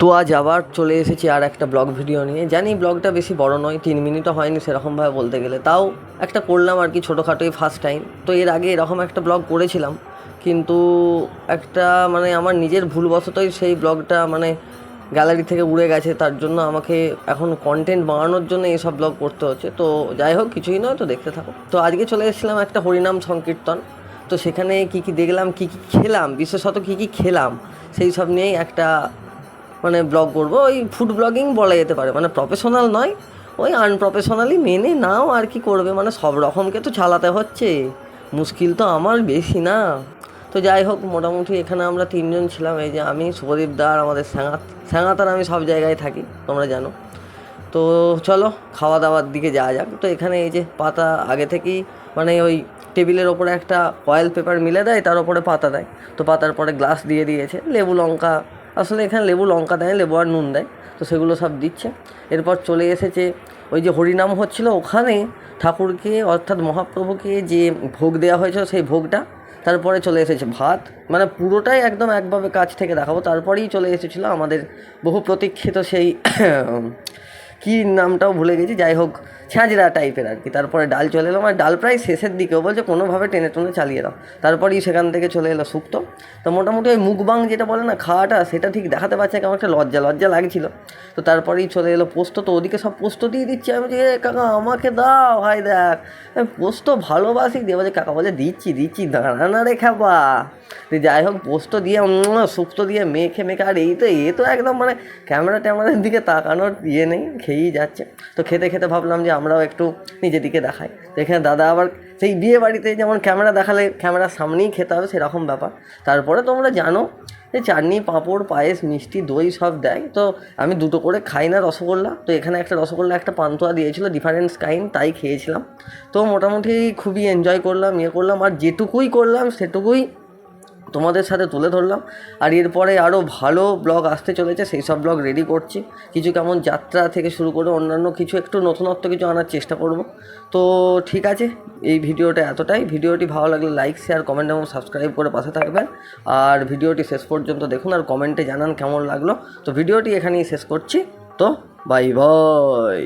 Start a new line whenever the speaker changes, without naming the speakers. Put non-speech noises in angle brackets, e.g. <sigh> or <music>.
তো আজ আবার চলে এসেছি আর একটা ব্লগ ভিডিও নিয়ে। জানি ব্লগটা বেশি বড় নয়, তিন মিনিটও হয়নি সেরকমভাবে বলতে গেলে। তাও একটা করলাম আর কি ছোটোখাটোই ফার্স্ট টাইম তো এর আগে এরকম একটা ব্লগ করেছিলাম, কিন্তু একটা মানে আমার নিজের ভুলবশতই সেই ব্লগটা মানে গ্যালারি থেকে উড়ে গেছে। তার জন্য আমাকে এখন কন্টেন্ট বানানোর জন্য এইসব ব্লগ করতে হচ্ছে। তো যাই হোক, কিছুই নয় তো দেখতে থাকো। তো আজকে চলে এসেছিলাম একটা হরিনাম সংকীর্তন। তো সেখানে কি কি দেখলাম, কি কি খেলাম, বিশেষত কি কি খেলাম, সেই সব নিয়েই একটা মানে ব্লগ করব, ওই ফুড ব্লগিং বলা যেতে পারে। মানে প্রফেশনাল নয়, ওই আনপ্রফেশনালি মেনে নাও আর কি করবে। মানে সব রকমকে তো চালাতে হচ্ছে। মুশকিল তো আমার বেশি না। তো যাই হোক, মোটামুটি এখানে আমরা তিনজন ছিলাম। এই যে আমি শুভদীপ দা আর আমাদের স্যাঙাত। স্যাঙাত আর আমি সব জায়গায় থাকি, তোমরা জানো। তো চলো খাওয়া দাওয়ার দিকে যাওয়া যাক। তো এখানে এই যে পাতা আগে থেকেই মানে ওই টেবিলের ওপরে একটা অয়েল পেপার মিলে দেয়, তার ওপরে পাতা দেয়। তো পাতার পরে গ্লাস দিয়ে দিয়েছে, লেবু, লঙ্কা আসলে এখানে লেবু লঙ্কা দেয়, লেবু আর নুন দেয়, তো সেগুলো সব দিচ্ছে। এরপর চলে এসেছে ওই যে হরিনাম হচ্ছিল, ওখানে ঠাকুরকে অর্থাৎ মহাপ্রভুকে যে ভোগ দেওয়া হয়েছিল সেই ভোগটা, তারপরে চলে এসেছে ভাত। মানে পুরোটাই একদম একভাবে কাছ থেকে দেখাবো। তারপরেই চলে এসেছিল আমাদের বহু প্রতীক্ষিত সেই <clears throat> কী নামটাও ভুলে গেছি। যাই হোক ছ্যাঁচড়া টাইপের আর কি তারপরে ডাল চলে এলো মানে ডাল প্রায় শেষের দিকেও বলছে কোনোভাবে টেনে টেনে চালিয়ে দাও। তারপরেই সেখান থেকে চলে এলো শুক্তো তো মোটামুটি ওই মুখবাং যেটা বলে না, খাওয়াটা, সেটা ঠিক দেখাতে পারছে কেমন একটা লজ্জা লজ্জা লাগছিল। তো তারপরেই চলে এলো পোস্ত। তো ওদিকে সব পোস্ত দিয়ে দিচ্ছে। আমি এ কাকা, আমাকে দাও ভাই দেখ। আমি পোস্ত ভালোবাসি দিয়ে, বলছে, কাকা বলে দিচ্ছি দিচ্ছি দাঁড়া না রে খাবা তো যাই হোক, পোস্ত দিয়ে শুক্তো দিয়ে মেখে মেখে, আর এই তো এ তো একদম মানে ক্যামেরা ট্যামেরার দিকে তাকানোর ইয়ে নেই, খেয়েই যাচ্ছে। তো খেতে খেতে ভাবলাম যে আমরাও একটু নিজের দিকে দেখাই এখানে দাদা আবার সেই বিয়ে বাড়িতে যেমন ক্যামেরা দেখালে ক্যামেরার সামনেই খেতে হবে সেরকম ব্যাপার। তারপরে তোমরা জানো যে চাটনি, পাঁপড়, পায়েস, মিষ্টি, দই সব দেয়। তো আমি দুটো করে খাই না রসগোল্লা। তো এখানে একটা রসগোল্লা, একটা পান্তুয়া দিয়েছিল ডিফারেন্স কাইন্ড তাই খেয়েছিলাম। তো মোটামুটি খুবই এনজয় করলাম ইয়ে করলাম। আর যেটুকুই করলাম সেটুকুই তোমাদের সাথে তুলে ধরলাম। আর এরপরে আরও ভালো ব্লগ আসতে চলেছে, সেই সব ব্লগ রেডি করছি। কিছু কেমন যাত্রা থেকে শুরু করে অন্যান্য কিছু একটু নতুনত্ব কিছু আনার চেষ্টা করব। তো ঠিক আছে, এই ভিডিওটা এতটাই। ভিডিওটি ভালো লাগলে লাইক শেয়ার কমেন্ট এবং সাবস্ক্রাইব করে পাশে থাকবেন। আর ভিডিওটি শেষ পর্যন্ত দেখুন আর কমেন্টে জানান কেমন লাগল। তো ভিডিওটি এখানেই শেষ করছি। তো বাই বাই